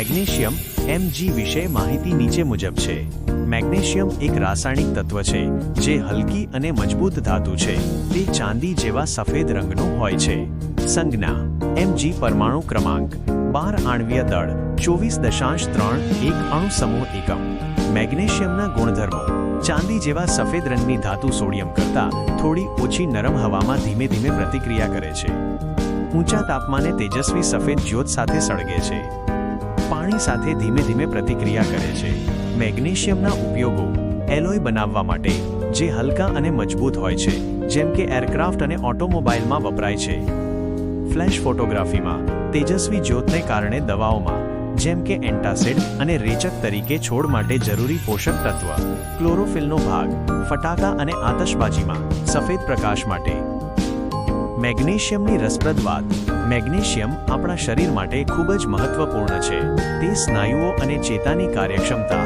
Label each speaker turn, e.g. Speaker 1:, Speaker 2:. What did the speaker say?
Speaker 1: Magnesium MG વિશે માહિતી નીચે મુજબ છે. મેગ્નેશિયમ એક રાસાયણિક તત્વ છે, જે હલકી અને મજબૂત ધાતુ છે. તે ચાંદી જેવા સફેદ રંગનું હોય છે. સંજ્ઞા એમજી પરમાણુ ક્રમાંક, બાર આણવીય દળ, ચોવીસ દશાંશ ત્રણ, એક અણુ સમૂહ એકમ. મેગ્નેશિયમના ગુણધર્મો, ચાંદી જેવા સફેદ રંગની ધાતુ સોડિયમ કરતાં થોડી ઓછી નરમ હવામાં ધીમે ધીમે પ્રતિક્રિયા કરે છે. ઊંચા તાપમાને તેજસ્વી સફેદ જ્યોત સાથે સળગે છે. પાણી સાથે ધીમે ધીમે પ્રતિક્રિયા કરે છે. મેગ્નેશિયમના ઉપયોગો એલોય બનાવવા માટે જે હલકા અને મજબૂત હોય છે, જેમ કે એરક્રાફ્ટ અને ઓટોમોબાઈલમાં વપરાય છે. ફ્લેશ ફોટોગ્રાફીમાં તેજસ્વી જ્યોતને કારણે દવાઓમાં, જેમ કે એન્ટાસિડ અને રેચક તરીકે છોડ માટે જરૂરી પોષક તત્વ, ક્લોરોફિલનો ભાગ, ફટાકા અને આતશબાજીમાં સફેદ પ્રકાશ માટે. મેગ્નેશિયમની રસપ્રદ વાત મેગ્નેશિયમ આપણા શરીર માટે ખૂબ જ મહત્વપૂર્ણ છે. તે સ્નાયુઓ અને ચેતાની કાર્યક્ષમતા